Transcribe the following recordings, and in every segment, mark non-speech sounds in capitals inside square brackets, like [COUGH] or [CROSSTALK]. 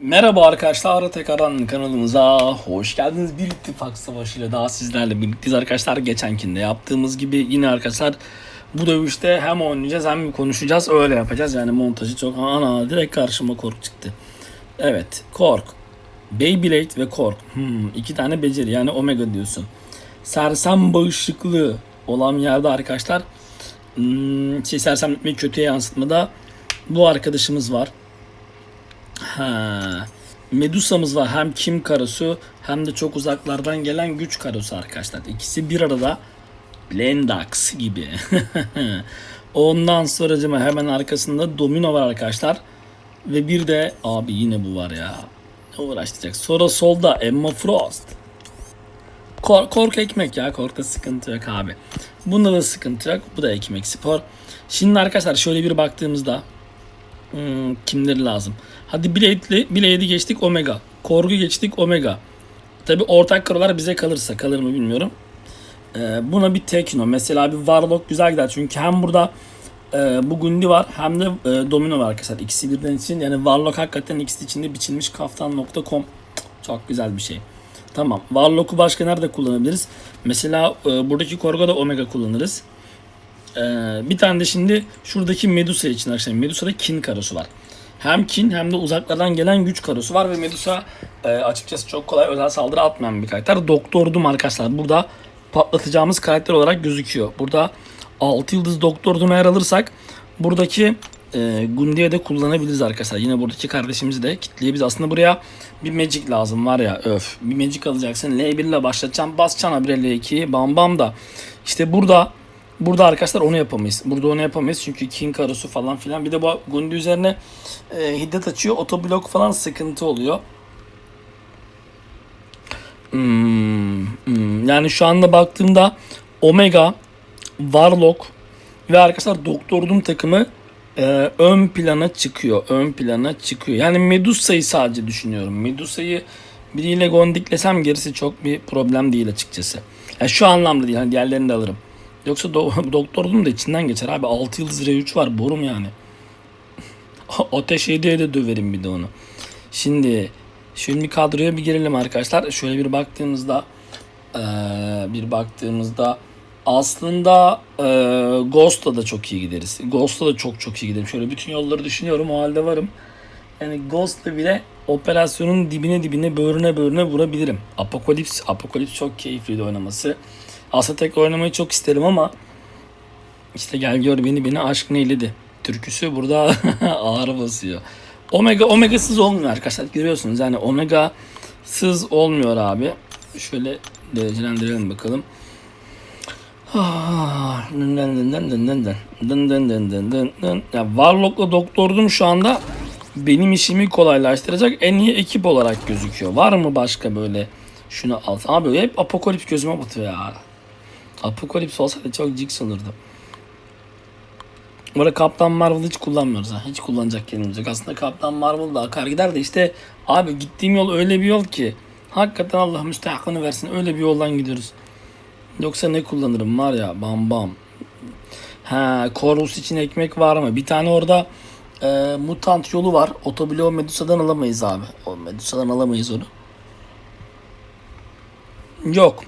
Merhaba arkadaşlar tekrardan kanalımıza hoş geldiniz. Bir ittifak savaşıyla daha sizlerle birlikteyiz arkadaşlar. Geçenkinde yaptığımız gibi yine arkadaşlar bu dövüşte hem oynayacağız hem konuşacağız. Öyle yapacağız yani montajı çok ana direkt karşıma kork çıktı. Evet kork. Beyblade ve kork. Hmm, iki tane beceri yani omega diyorsun. Sersem bağışıklığı olan yerde arkadaşlar hmm, şey sersemletmeyi kötüye yansıtmada bu arkadaşımız var. Ha. Medusa'mız var. Hem Kim Karasu hem de çok uzaklardan gelen güç Karasu arkadaşlar. İkisi bir arada Blendax gibi. [LAUGHS] Ondan sonra hemen arkasında Domino var arkadaşlar. Ve bir de abi yine bu var ya. Ne uğraştıracak. Sonra solda Emma Frost. Kor kork ekmek ya. Korkta sıkıntı yok abi. Bunda da sıkıntı yok. Bu da ekmek spor. Şimdi arkadaşlar şöyle bir baktığımızda Hmm, kimleri lazım? Hadi Blade'li, Blade'i geçtik Omega. Korgu geçtik Omega. Tabi ortak karolar bize kalırsa kalır mı bilmiyorum. Ee, buna bir Tekno. Mesela bir Warlock güzel gider. Çünkü hem burada e, bu Gundi var hem de e, Domino var arkadaşlar. İkisi birden için. Yani Warlock hakikaten ikisi içinde biçilmiş kaftan.com. Çok güzel bir şey. Tamam. Warlock'u başka nerede kullanabiliriz? Mesela e, buradaki Korgo'da Omega kullanırız. Ee, bir tane de şimdi şuradaki Medusa için arkadaşlar. Medusa'da kin karosu var. Hem kin hem de uzaklardan gelen güç karosu var ve Medusa e, açıkçası çok kolay özel saldırı atmayan bir karakter. Doktor Doom arkadaşlar burada patlatacağımız karakter olarak gözüküyor. Burada 6 yıldız Doktor Doom'u eğer alırsak buradaki e, Gundy'ye de kullanabiliriz arkadaşlar. Yine buradaki kardeşimizi de kitleyebiliriz. Aslında buraya bir magic lazım var ya öf. Bir magic alacaksın. L1 ile başlatacaksın. Basacaksın habire L2'yi. Bam bam da. İşte burada Burada arkadaşlar onu yapamayız. Burada onu yapamayız çünkü King Karosu falan filan. Bir de bu Gundi üzerine e, hiddet açıyor. Otoblok falan sıkıntı oluyor. Hmm, hmm. Yani şu anda baktığımda Omega, Warlock ve arkadaşlar Doktor Doom takımı e, ön plana çıkıyor. Ön plana çıkıyor. Yani Medusa'yı sadece düşünüyorum. Medusa'yı biriyle gondiklesem gerisi çok bir problem değil açıkçası. Yani şu anlamda değil. Hani diğerlerini de alırım. Yoksa do- [LAUGHS] doktorun da içinden geçer abi. 6 yıldız R3 var borum yani. [LAUGHS] Ateş hediye de döverim bir de onu. Şimdi şimdi kadroya bir girelim arkadaşlar. Şöyle bir baktığımızda eee, bir baktığımızda aslında eee Ghost'la da çok iyi gideriz. Ghost'la da çok çok iyi giderim. Şöyle bütün yolları düşünüyorum o halde varım. Yani Ghost'la bile operasyonun dibine dibine böğrüne böğrüne vurabilirim. Apokalips, Apokalips çok keyifliydi oynaması. Aslında tek oynamayı çok isterim ama işte gel gör beni beni aşk neyledi. Türküsü burada [LAUGHS] ağır basıyor. Omega Omega'sız olmuyor arkadaşlar. Görüyorsunuz yani Omega'sız olmuyor abi. Şöyle derecelendirelim bakalım. Ya Warlock'la Doktordum şu anda benim işimi kolaylaştıracak en iyi ekip olarak gözüküyor. Var mı başka böyle şunu al. Abi hep Apokalips gözüme batıyor ya. Apokalips olsaydı çok jigs olurdu. Bu Kaptan Marvel hiç kullanmıyoruz ha. Hiç kullanacak yerimiz yok. Aslında Kaptan Marvel da akar gider de işte abi gittiğim yol öyle bir yol ki hakikaten Allah müstehakını versin öyle bir yoldan gidiyoruz. Yoksa ne kullanırım var ya bam bam. Ha Corvus için ekmek var mı? Bir tane orada e, mutant yolu var. Otobloğu Medusa'dan alamayız abi. O Medusa'dan alamayız onu. Yok.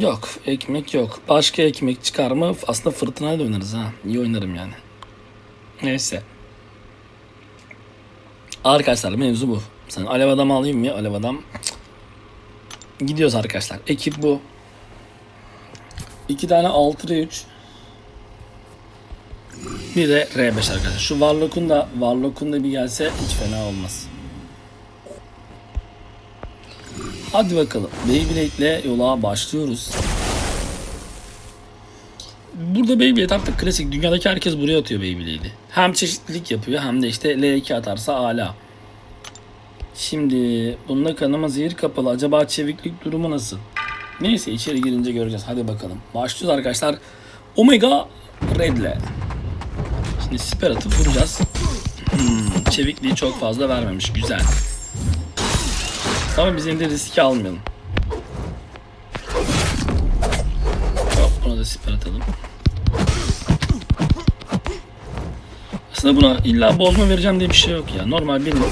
Yok. Ekmek yok. Başka ekmek çıkar mı? Aslında fırtınaya da oynarız ha. İyi oynarım yani. Neyse. Arkadaşlar mevzu bu. Sen alev adam alayım mı? Alev adam. Gidiyoruz arkadaşlar. Ekip bu. İki tane 6 R3. Bir de R5 arkadaşlar. Şu Warlock'un da Warlock'un da bir gelse hiç fena olmaz. Hadi bakalım. Beyblade ile yola başlıyoruz. Burada Beyblade artık klasik. Dünyadaki herkes buraya atıyor Beyblade'i. Hem çeşitlilik yapıyor hem de işte L2 atarsa ala. Şimdi bunda kanama zehir kapalı. Acaba çeviklik durumu nasıl? Neyse içeri girince göreceğiz. Hadi bakalım. Başlıyoruz arkadaşlar. Omega Red'le. Şimdi siper atıp vuracağız. Hmm, çevikliği çok fazla vermemiş. Güzel. Ama biz yine de riski almayalım. Hop buna da siper atalım. Aslında buna illa bozma vereceğim diye bir şey yok ya. Normal benim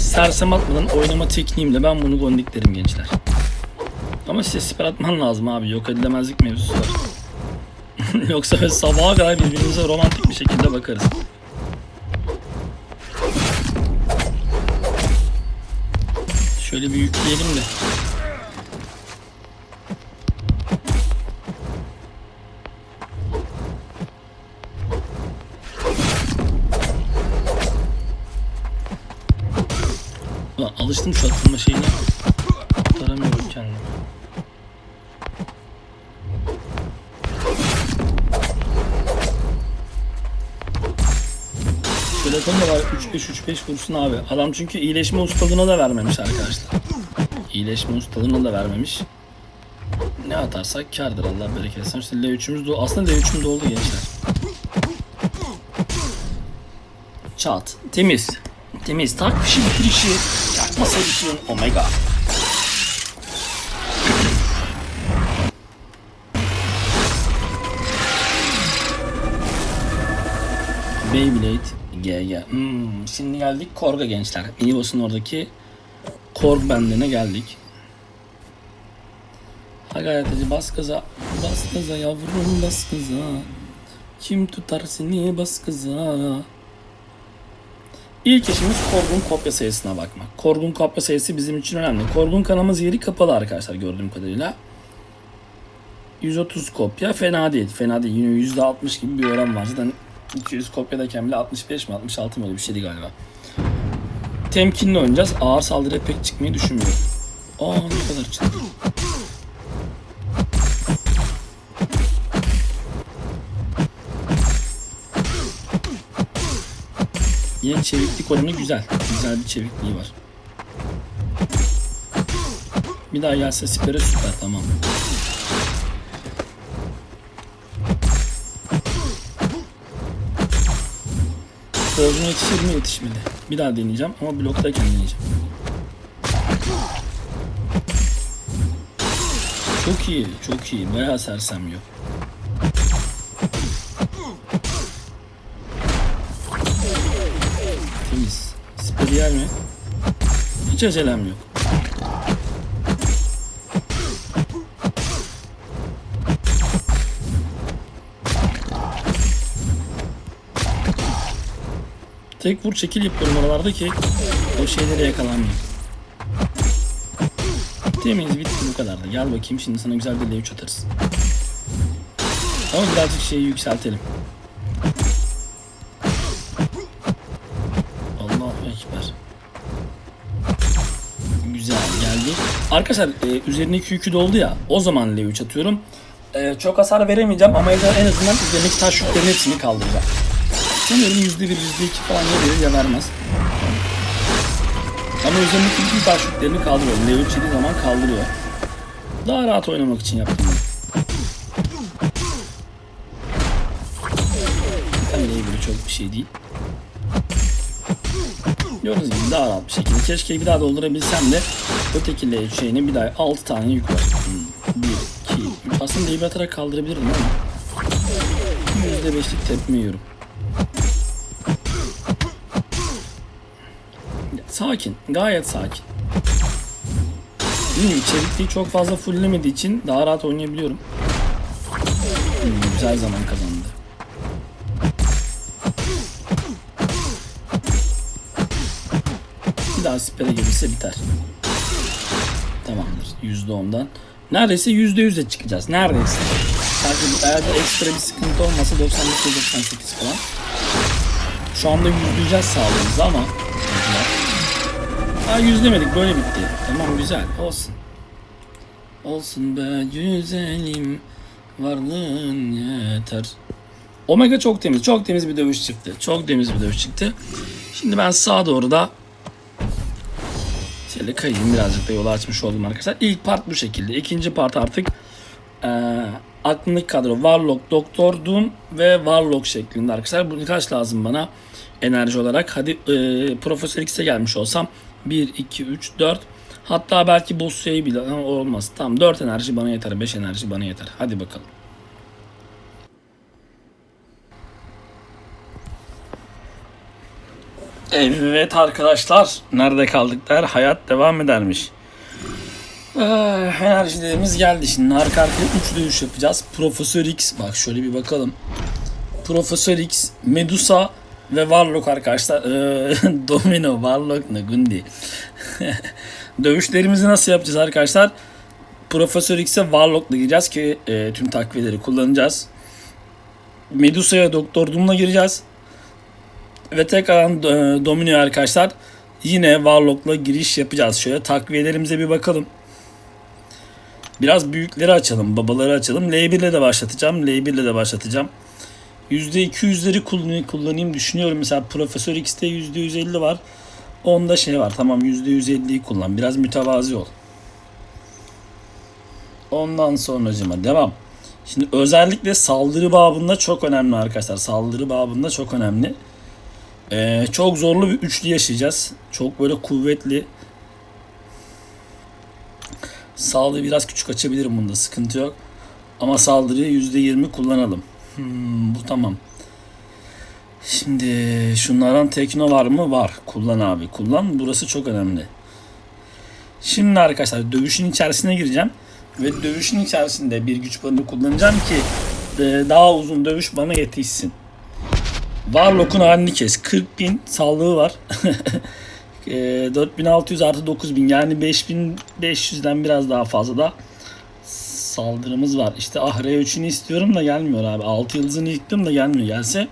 sersem atmadan oynama tekniğimle ben bunu gondiklerim gençler. Ama size siper atman lazım abi. Yok edilemezlik mevzusu var. [LAUGHS] Yoksa sabaha kadar birbirimize romantik bir şekilde bakarız. Şöyle bir yükleyelim de. Telefonda var 3-5-3-5 vursun abi. Adam çünkü iyileşme ustalığına da vermemiş arkadaşlar. İyileşme ustalığına da vermemiş. Ne atarsak kardır Allah bereket etsin. İşte L3'ümüz de aslında L3'üm de oldu gençler. Çat. Temiz. Temiz. Tak fişi bitirişi. Çakmasa bitirin Omega. Beyblade GG. Hmm, şimdi geldik Korg'a gençler. Minibos'un oradaki Korg bendine geldik. Ha gayret edici bas gaza. Bas gaza yavrum bas gaza. Kim tutar seni bas gaza. İlk işimiz Korg'un kopya sayısına bakmak. Korg'un kopya sayısı bizim için önemli. Korg'un kanamız yeri kapalı arkadaşlar gördüğüm kadarıyla. 130 kopya fena değil. Fena değil. Yine %60 gibi bir oran var. Zaten 200 kopyadayken bile 65 mi 66 mı öyle bir şeydi galiba. Temkinli oynayacağız. Ağır saldırıya pek çıkmayı düşünmüyorum. Aa ne kadar çıktı. Yine çeviklik oranı güzel. Güzel bir çevikliği var. Bir daha gelse sipere süper tamam. Bozma yetişir mi yetişmedi. Bir daha deneyeceğim ama bloktayken deneyeceğim. Çok iyi, çok iyi. Bayağı sersem yok. Temiz. Speri yer mi? Hiç acelem yok. Tek vur çekil yapıyorum oralarda ki o şeylere yakalanmayayım. Temiz bitti bu kadar da. Gel bakayım şimdi sana güzel bir L3 atarız. Ama birazcık şeyi yükseltelim. Allahu Ekber. Güzel geldi. Arkadaşlar e, üzerindeki yükü doldu ya. O zaman L3 atıyorum. E, çok hasar veremeyeceğim ama en azından üzerindeki taş yüklerin hepsini kaldıracağım. Sanıyorum yüzde bir, yüzde iki falan ya verir ya vermez. Ama üzerindeki bütün taş kaldırıyor. Level zaman kaldırıyor. Daha rahat oynamak için yaptım. Tabii Level'i çok bir şey değil. Gördüğünüz gibi daha rahat bir şekilde. Keşke bir daha doldurabilsem de öteki Level şeyine bir daha 6 tane yük var. 1, 2, 3. Aslında Level atarak kaldırabilirdim ama %5'lik tepme yiyorum. Sakin. Gayet sakin. Mi? İçerikliği çok fazla fulllemediği için daha rahat oynayabiliyorum. Hmm, güzel zaman kazandı. Bir daha sipere gelirse biter. Tamamdır. %10'dan. Neredeyse %100'e çıkacağız. Neredeyse. Belki eğer de ekstra bir sıkıntı olmasa 99-98 falan. Şu anda yüzleyeceğiz sağlığımızı ama Ha yüzlemedik böyle bitti. Tamam güzel olsun. Olsun be güzelim varlığın yeter. Omega çok temiz. Çok temiz bir dövüş çıktı. Çok temiz bir dövüş çıktı. Şimdi ben sağa doğru da şöyle kayayım birazcık da yolu açmış oldum arkadaşlar. İlk part bu şekilde. İkinci part artık e, aklımdaki kadro Warlock, Doktor Doom ve Warlock şeklinde arkadaşlar. Bu kaç lazım bana enerji olarak? Hadi e, Profesör X'e gelmiş olsam 1, 2, 3, 4. Hatta belki boss şeyi bile ama olmaz. Tamam 4 enerji bana yeter. 5 enerji bana yeter. Hadi bakalım. Evet arkadaşlar, nerede kaldık der, hayat devam edermiş. Ee, enerjilerimiz geldi şimdi. Arka arkaya 3 dövüş yapacağız. Profesör X, bak şöyle bir bakalım. Profesör X, Medusa ve Warlock arkadaşlar. Ee, [LAUGHS] Domino, Warlock ne Gundi. [LAUGHS] Dövüşlerimizi nasıl yapacağız arkadaşlar? Profesör X'e Warlock'la gireceğiz ki e, tüm takviyeleri kullanacağız. Medusa'ya Doktor Doom'la gireceğiz. Ve tekrar e, Domino'ya arkadaşlar yine Warlock'la giriş yapacağız. Şöyle takviyelerimize bir bakalım. Biraz büyükleri açalım, babaları açalım. L1 ile de başlatacağım. L1 ile de başlatacağım. %200'leri kullanayım, düşünüyorum. Mesela Profesör X'te %150 var. Onda şey var. Tamam %150'yi kullan. Biraz mütevazi ol. Ondan sonracıma devam. Şimdi özellikle saldırı babında çok önemli arkadaşlar. Saldırı babında çok önemli. Ee, çok zorlu bir üçlü yaşayacağız. Çok böyle kuvvetli. Sağlığı biraz küçük açabilirim bunda sıkıntı yok. Ama saldırıyı %20 kullanalım. Hmm, bu tamam. Şimdi şunlardan tekno var mı? Var. Kullan abi. Kullan. Burası çok önemli. Şimdi arkadaşlar dövüşün içerisine gireceğim. Ve dövüşün içerisinde bir güç banını kullanacağım ki e, daha uzun dövüş bana yetişsin. Warlock'un halini kes. 40 bin sağlığı var. [LAUGHS] e, 4600 artı 9000 yani 5500'den biraz daha fazla da saldırımız var. İşte ah R3'ünü istiyorum da gelmiyor abi. 6 yıldızını istiyorum da gelmiyor. Gelse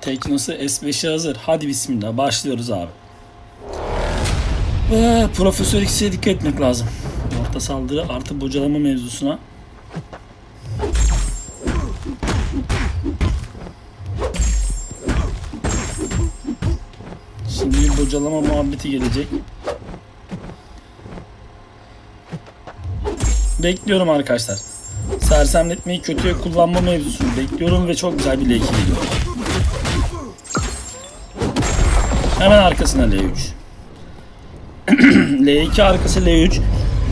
Teknosu S5'i hazır. Hadi bismillah başlıyoruz abi. Ee, Profesör X'e dikkat etmek lazım. Orta saldırı artı bocalama mevzusuna. Şimdi bocalama muhabbeti gelecek. Bekliyorum arkadaşlar. Sersemletmeyi kötüye kullanma mevzusunu bekliyorum ve çok güzel bir L2 geliyor. Hemen arkasına L3. [CLEARS THROAT] L2 arkası L3.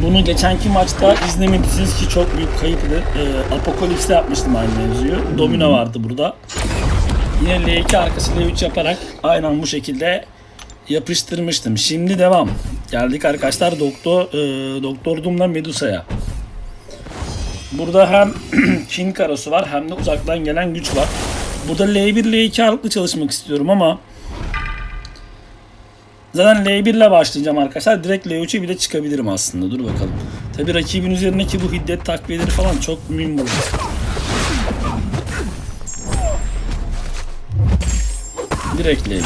Bunu geçenki maçta izlemediyseniz ki çok büyük kayıptı. Ee, Apokalips'te yapmıştım aynı mevzuyu. Domino vardı burada. Yine L2 arkası L3 yaparak aynen bu şekilde yapıştırmıştım. Şimdi devam. Geldik arkadaşlar Doktor e, Doktor Doom'la Medusa'ya. Burada hem [CLEARS THROAT] King karosu var hem de uzaktan gelen güç var. Burada L1 L2 ağırlıklı çalışmak istiyorum ama Zaten L1 ile başlayacağım arkadaşlar. Direkt L3'e bile çıkabilirim aslında. Dur bakalım. Tabi rakibin üzerindeki bu hiddet takviyeleri falan çok mühim burada. Direkt L1.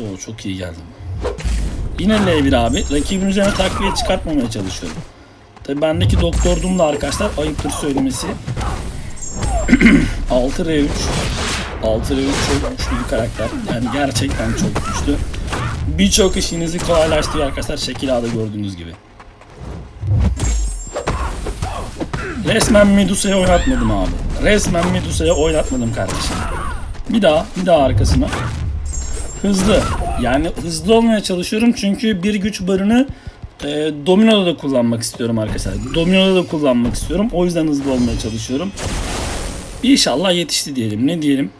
Oo çok iyi geldim. Yine L1 abi. Rakibin üzerine takviye çıkartmamaya çalışıyorum. Tabi bendeki Doktor Doom da arkadaşlar ayıptır söylemesi. 6 R3 6 Reus çok güçlü bir karakter. Yani gerçekten çok güçlü. Birçok işinizi kolaylaştırıyor arkadaşlar. Şekil A'da gördüğünüz gibi. Resmen Medusa'ya oynatmadım abi. Resmen Medusa'ya oynatmadım kardeşim. Bir daha, bir daha arkasına. Hızlı. Yani hızlı olmaya çalışıyorum çünkü bir güç barını e, Domino'da da kullanmak istiyorum arkadaşlar. Domino'da da kullanmak istiyorum. O yüzden hızlı olmaya çalışıyorum. İnşallah yetişti diyelim. Ne diyelim?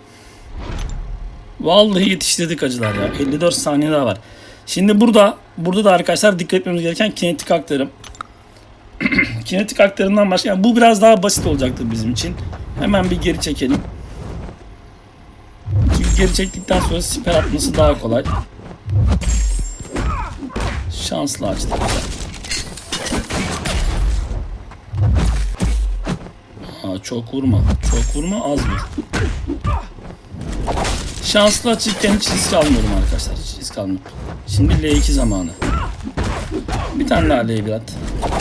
Vallahi yetiştirdik acılar ya. 54 saniye daha var. Şimdi burada burada da arkadaşlar dikkat etmemiz gereken kinetik aktarım. [CLEARS THROAT] kinetik aktarımdan başka yani bu biraz daha basit olacaktır bizim için. Hemen bir geri çekelim. Çünkü geri çektikten sonra siper atması daha kolay. Şanslı açtık. Aa, çok vurma. Çok vurma az vur. Şanslı açıkken hiç risk almıyorum arkadaşlar. Hiç risk almıyorum. Şimdi L2 zamanı. Bir tane daha L1 at.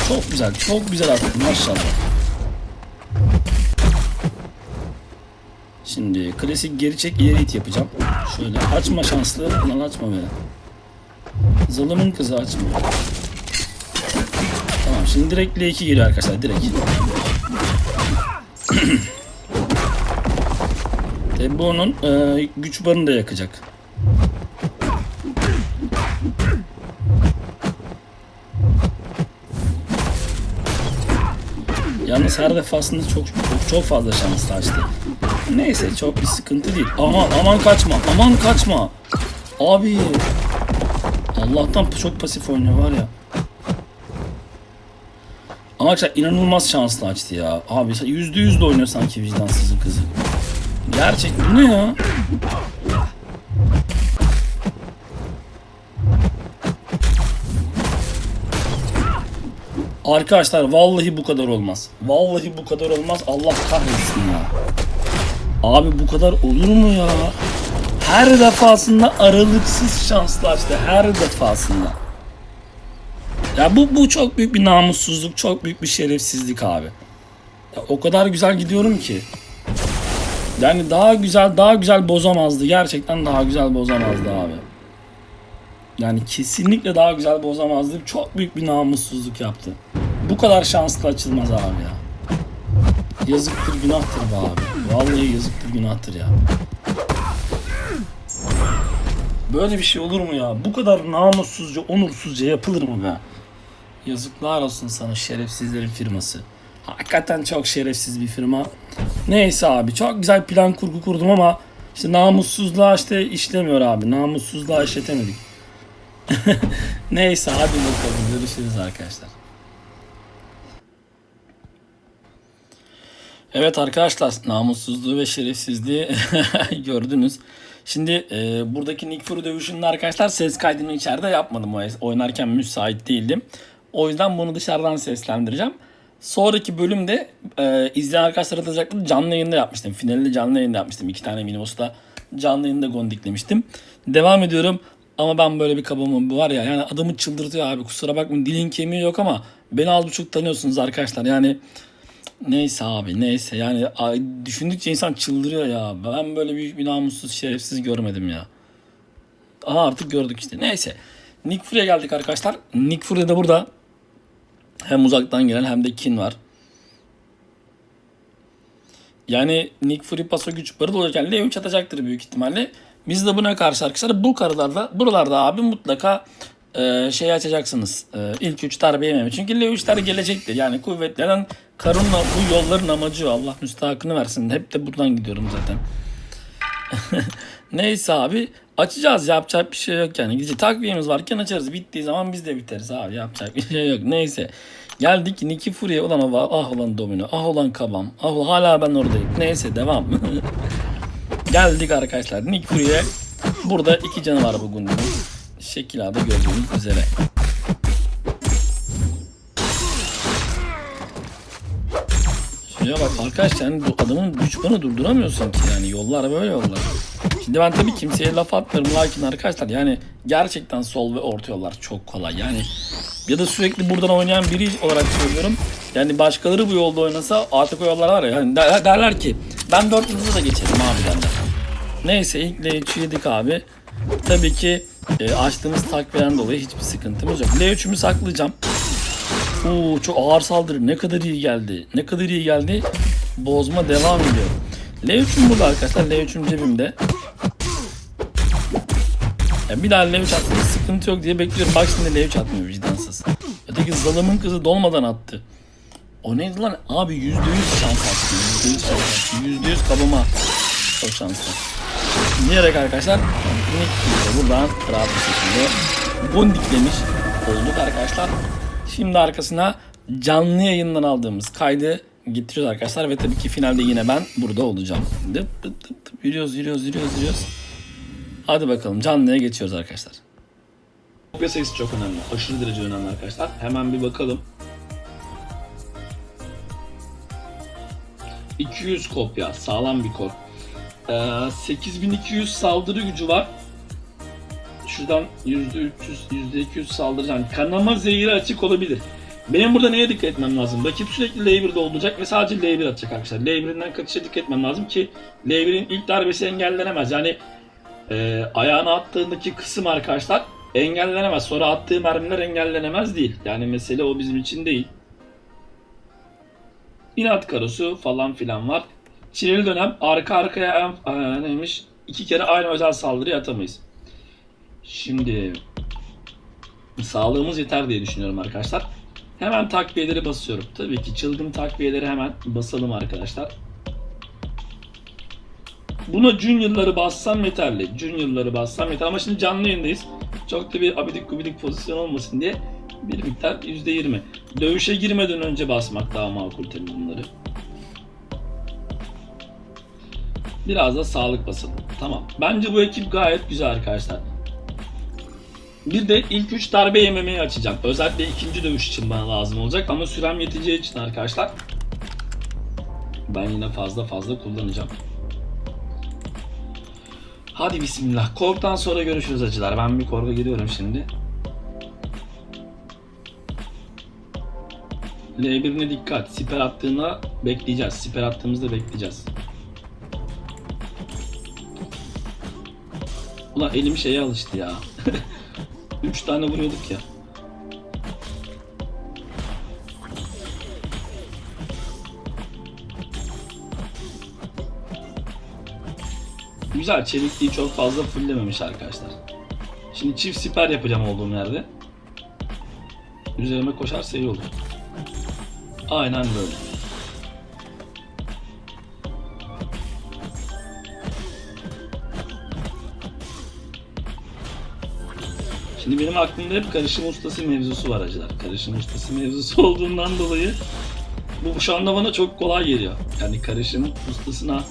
Çok güzel. Çok güzel attın maşallah. Şimdi klasik geri çek ileri it yapacağım. Şöyle açma şanslı. Lan açma be. Zalımın kızı açma. Tamam şimdi direkt L2 geliyor arkadaşlar. Direkt. [CLEARS THROAT] E, bu onun e, güç barını da yakacak. Yalnız her defasında çok çok, çok fazla şanslı açtı. Neyse çok bir sıkıntı değil. Aman aman kaçma. Aman kaçma. Abi. Allah'tan çok pasif oynuyor var ya. Ama inanılmaz şanslı açtı ya. Abi yüzde yüz de oynuyor sanki vicdansızın kızı. Gerçek bu ne ya? Arkadaşlar vallahi bu kadar olmaz. Vallahi bu kadar olmaz. Allah kahretsin ya. Abi bu kadar olur mu ya? Her defasında aralıksız şanslı açtı. Her defasında. Ya bu bu çok büyük bir namussuzluk, çok büyük bir şerefsizlik abi. Ya o kadar güzel gidiyorum ki. Yani daha güzel, daha güzel bozamazdı. Gerçekten daha güzel bozamazdı abi. Yani kesinlikle daha güzel bozamazdı. Çok büyük bir namussuzluk yaptı. Bu kadar şanslı açılmaz abi ya. Yazıktır günahtır be abi. Vallahi yazıktır günahtır ya. Böyle bir şey olur mu ya? Bu kadar namussuzca, onursuzca yapılır mı be? Yazıklar olsun sana şerefsizlerin firması. Hakikaten çok şerefsiz bir firma. Neyse abi çok güzel plan kurgu kurdum ama işte namussuzluğa işte işlemiyor abi. Namussuzluğa işletemedik. [LAUGHS] Neyse hadi bakalım görüşürüz arkadaşlar. Evet arkadaşlar namussuzluğu ve şerefsizliği [LAUGHS] gördünüz. Şimdi e, buradaki Nick Fury dövüşünde arkadaşlar ses kaydını içeride yapmadım. Oynarken müsait değildim. O yüzden bunu dışarıdan seslendireceğim. Sonraki bölümde e, izleyen arkadaşlar hatırlayacaklar canlı yayında yapmıştım. Finalde canlı yayında yapmıştım. İki tane minibos'ta canlı yayında gondiklemiştim. Devam ediyorum. Ama ben böyle bir kabamım var ya yani adamı çıldırtıyor abi kusura bakmayın dilin kemiği yok ama beni az buçuk tanıyorsunuz arkadaşlar yani neyse abi neyse yani düşündükçe insan çıldırıyor ya ben böyle büyük bir namussuz şerefsiz görmedim ya. Aha artık gördük işte neyse Nick Fury'e geldik arkadaşlar Nick Fury de burada hem uzaktan gelen hem de kin var. Yani Nick Fury paso güç barı olurken L3 atacaktır büyük ihtimalle. Biz de buna karşı arkadaşlar bu karılarda buralarda abi mutlaka e, şey açacaksınız. E, ilk 3 darbe yememe. Çünkü L3'ler gelecektir. Yani kuvvetlenen karınla bu yolların amacı. Allah müstahakını versin. Hep de buradan gidiyorum zaten. [LAUGHS] Neyse abi açacağız yapacak bir şey yok yani. Gidecek takviyemiz varken açarız. Bittiği zaman biz de biteriz abi yapacak bir şey yok. Neyse. Geldik Nicky Fury'e olan hava, ah olan domino, ah olan kabam, ah hala ben oradayım. Neyse devam. [LAUGHS] Geldik arkadaşlar Nick Fury'e. Burada iki canı var bugün. Şekil adı gördüğünüz üzere. Şuraya bak arkadaşlar yani bu adamın düşmanı durduramıyorsun ki yani yollar böyle yollar. Şimdi ben tabii kimseye laf atmıyorum lakin arkadaşlar yani gerçekten sol ve orta yollar çok kolay yani ya da sürekli buradan oynayan biri olarak söylüyorum. Yani başkaları bu yolda oynasa artık o yollar var ya yani der- derler ki ben dört yıldızı da geçerim abi derler. Neyse ilk L3'ü yedik abi. Tabii ki e, açtığımız takviyeden dolayı hiçbir sıkıntımız yok. L3'ümü saklayacağım. Oo çok ağır saldırı ne kadar iyi geldi. Ne kadar iyi geldi. Bozma devam ediyor. L3'üm burada arkadaşlar. L3'üm cebimde. Ya bir daha L3 attığında sıkıntı yok diye bekliyorum. Bak şimdi L3 atmıyor vicdansız. Öteki zalımın kızı dolmadan attı. O neydi lan? Abi %100 şans attı. %100 şans attı. %100 kabama. Çok şanslı. Diyerek arkadaşlar Nick buradan rahat bir şekilde gondiklemiş olduk arkadaşlar. Şimdi arkasına canlı yayından aldığımız kaydı getiriyoruz arkadaşlar ve tabii ki finalde yine ben burada olacağım. Dıp dıp dıp dıp yürüyoruz yürüyoruz yürüyoruz yürüyoruz. Hadi bakalım canlıya geçiyoruz arkadaşlar. Kopya sayısı çok önemli. Aşırı derece önemli arkadaşlar. Hemen bir bakalım. 200 kopya. Sağlam bir kod. Ee, 8200 saldırı gücü var. Şuradan %300, %200 saldıracağım. Kanama zehiri açık olabilir. Benim burada neye dikkat etmem lazım? Rakip sürekli L1'de olacak ve sadece L1 atacak arkadaşlar. L1'inden kaçışa dikkat etmem lazım ki L1'in ilk darbesi engellenemez. Yani e, ayağına attığındaki kısım arkadaşlar engellenemez. Sonra attığı mermiler engellenemez değil. Yani mesele o bizim için değil. İnat karosu falan filan var. Çileli dönem arka arkaya en, e, neymiş? İki kere aynı özel saldırı atamayız. Şimdi sağlığımız yeter diye düşünüyorum arkadaşlar. Hemen takviyeleri basıyorum. Tabii ki çılgın takviyeleri hemen basalım arkadaşlar. Buna Junior'ları bassam yeterli. Junior'ları bassam yeterli ama şimdi canlı yayındayız. Çok da bir abidik gubidik pozisyon olmasın diye bir miktar %20. Dövüşe girmeden önce basmak daha makul tabii bunları. Biraz da sağlık basalım. Tamam. Bence bu ekip gayet güzel arkadaşlar. Bir de ilk 3 darbe yememeyi açacağım. Özellikle ikinci dövüş için bana lazım olacak ama sürem yeteceği için arkadaşlar ben yine fazla fazla kullanacağım. Hadi bismillah. Korktan sonra görüşürüz acılar. Ben bir korka gidiyorum şimdi. L1'ine dikkat. Siper attığında bekleyeceğiz. Siper attığımızda bekleyeceğiz. Ulan elim şeye alıştı ya. [LAUGHS] 3 tane vuruyorduk ya. Güzel çevikliği çok fazla fulllememiş arkadaşlar. Şimdi çift siper yapacağım olduğum yerde. Üzerime koşarsa iyi olur. Aynen böyle. Şimdi benim aklımda hep karışım ustası mevzusu var acılar. Karışım ustası mevzusu [LAUGHS] olduğundan dolayı bu şu anda bana çok kolay geliyor. Yani karışım ustasına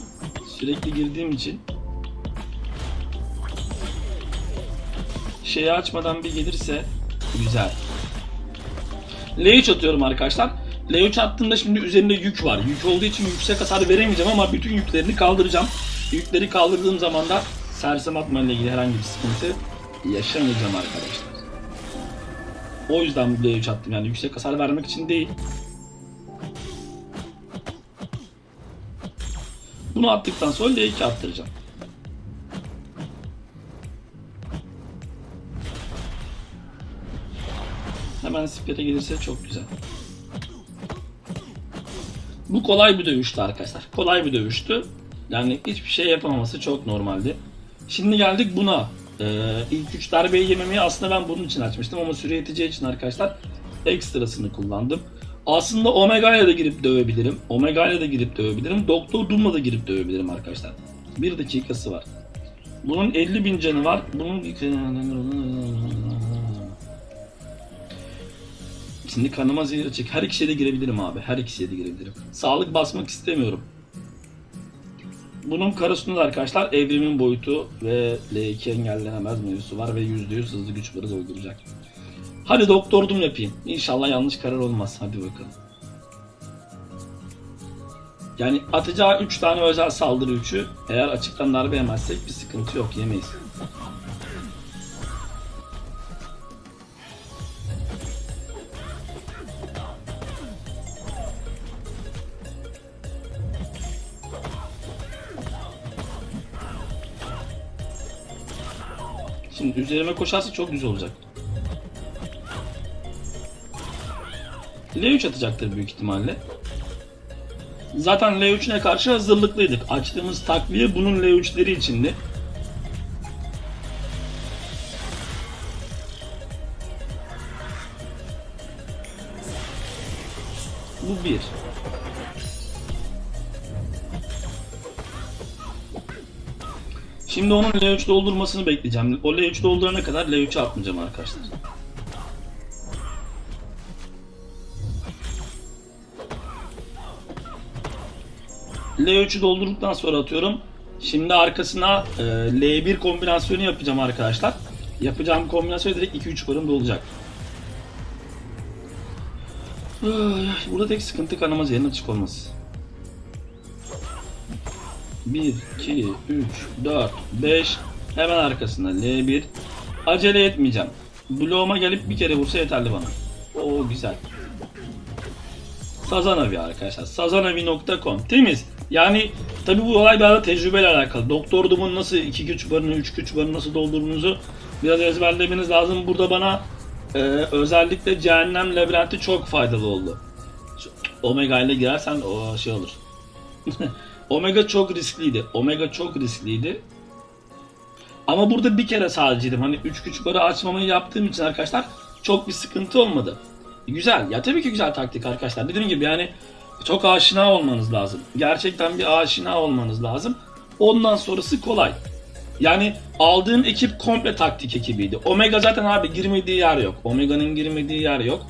sürekli girdiğim için şeyi açmadan bir gelirse güzel. L3 atıyorum arkadaşlar. L3 attığımda şimdi üzerinde yük var. Yük olduğu için yüksek hasar veremeyeceğim ama bütün yüklerini kaldıracağım. Yükleri kaldırdığım zaman da sersem atma ile ilgili herhangi bir sıkıntı yaşamayacağım arkadaşlar. O yüzden bu L3 attım yani yüksek hasar vermek için değil. Bunu attıktan sonra L2 attıracağım. Hemen spire gelirse çok güzel. Bu kolay bir dövüştü arkadaşlar. Kolay bir dövüştü. Yani hiçbir şey yapamaması çok normaldi. Şimdi geldik buna. Ee, ilk üç darbeyi yememeyi aslında ben bunun için açmıştım ama süre yeteceği için arkadaşlar ekstrasını kullandım. Aslında Omega ile de girip dövebilirim. Omega ile de girip dövebilirim. Doktor Doom'la da girip dövebilirim arkadaşlar. Bir dakikası var. Bunun 50 bin canı var. Bunun Şimdi kanıma zehir açık. Her ikisiye de girebilirim abi. Her ikisiye de girebilirim. Sağlık basmak istemiyorum. Bunun karasında da arkadaşlar evrimin boyutu ve L2 engellenemez mevzusu var ve %100 hızlı güç barı dolduracak. Hadi doktordum yapayım. İnşallah yanlış karar olmaz. Hadi bakalım. Yani atacağı 3 tane özel saldırı 3'ü eğer açıktan darbe yemezsek bir sıkıntı yok yemeyiz. Üzerime koşarsa çok güzel olacak. L3 atacaktır büyük ihtimalle. Zaten L3'üne karşı hazırlıklıydık. Açtığımız takviye bunun L3'leri içindi. Bu bir. Şimdi onun L3 doldurmasını bekleyeceğim. O L3 doldurana kadar L3'ü atmayacağım arkadaşlar. L3'ü doldurduktan sonra atıyorum. Şimdi arkasına e, L1 kombinasyonu yapacağım arkadaşlar. Yapacağım kombinasyon direkt 2-3 barım dolacak. Burada tek sıkıntı kanama zehrin açık olması. 1, 2, 3, 4, 5 hemen arkasında L1 acele etmeyeceğim. Bloğuma gelip bir kere vursa yeterli bana. Oo güzel. Sazanavi arkadaşlar. Sazanavi.com temiz. Yani tabi bu olay da tecrübeyle alakalı. Doktor Doom'un nasıl 2 güç barını, 3 güç barını nasıl doldurduğunuzu biraz ezberlemeniz lazım. Burada bana e, özellikle Cehennem Labirenti çok faydalı oldu. Omega ile girersen o şey olur. [LAUGHS] Omega çok riskliydi. Omega çok riskliydi. Ama burada bir kere sadeceydim. Hani 3 güç barı açmamayı yaptığım için arkadaşlar çok bir sıkıntı olmadı. Güzel. Ya tabii ki güzel taktik arkadaşlar. Dediğim gibi yani çok aşina olmanız lazım. Gerçekten bir aşina olmanız lazım. Ondan sonrası kolay. Yani aldığım ekip komple taktik ekibiydi. Omega zaten abi girmediği yer yok. Omega'nın girmediği yer yok.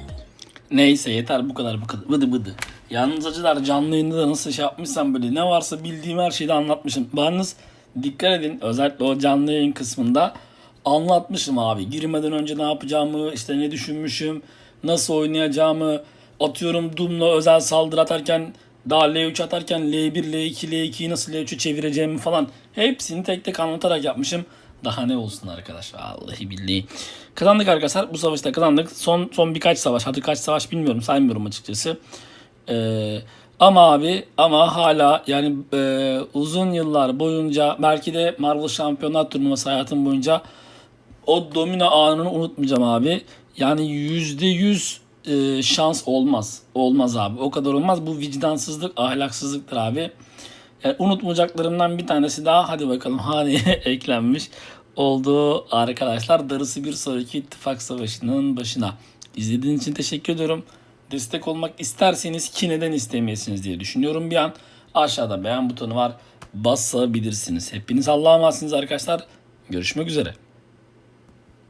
Neyse yeter bu kadar bu kadar. Bıdı bıdı. Yalnız acılar canlı yayında da nasıl şey yapmışsam böyle ne varsa bildiğim her şeyi de anlatmışım. Yalnız dikkat edin özellikle o canlı yayın kısmında anlatmışım abi. Girmeden önce ne yapacağımı, işte ne düşünmüşüm, nasıl oynayacağımı, atıyorum Doom'la özel saldırı atarken daha L3 atarken L1, L2, L2'yi nasıl L3'e çevireceğimi falan hepsini tek tek anlatarak yapmışım. Daha ne olsun arkadaş vallahi billahi. Kazandık arkadaşlar. Bu savaşta kazandık. Son son birkaç savaş. Hadi kaç savaş bilmiyorum. Saymıyorum açıkçası. Ee, ama abi ama hala yani e, uzun yıllar boyunca belki de Marvel Şampiyonlar Turnuvası hayatım boyunca o domino anını unutmayacağım abi. Yani yüzde yüz e, şans olmaz. Olmaz abi. O kadar olmaz. Bu vicdansızlık, ahlaksızlıktır abi. Yani unutmayacaklarımdan bir tanesi daha hadi bakalım haneye [LAUGHS] eklenmiş oldu arkadaşlar. Darısı bir sonraki ittifak savaşının başına. İzlediğiniz için teşekkür ediyorum. Destek olmak isterseniz ki neden istemeyesiniz diye düşünüyorum bir an. Aşağıda beğen butonu var. Basabilirsiniz. Hepiniz Allah'a emanetsiniz arkadaşlar. Görüşmek üzere.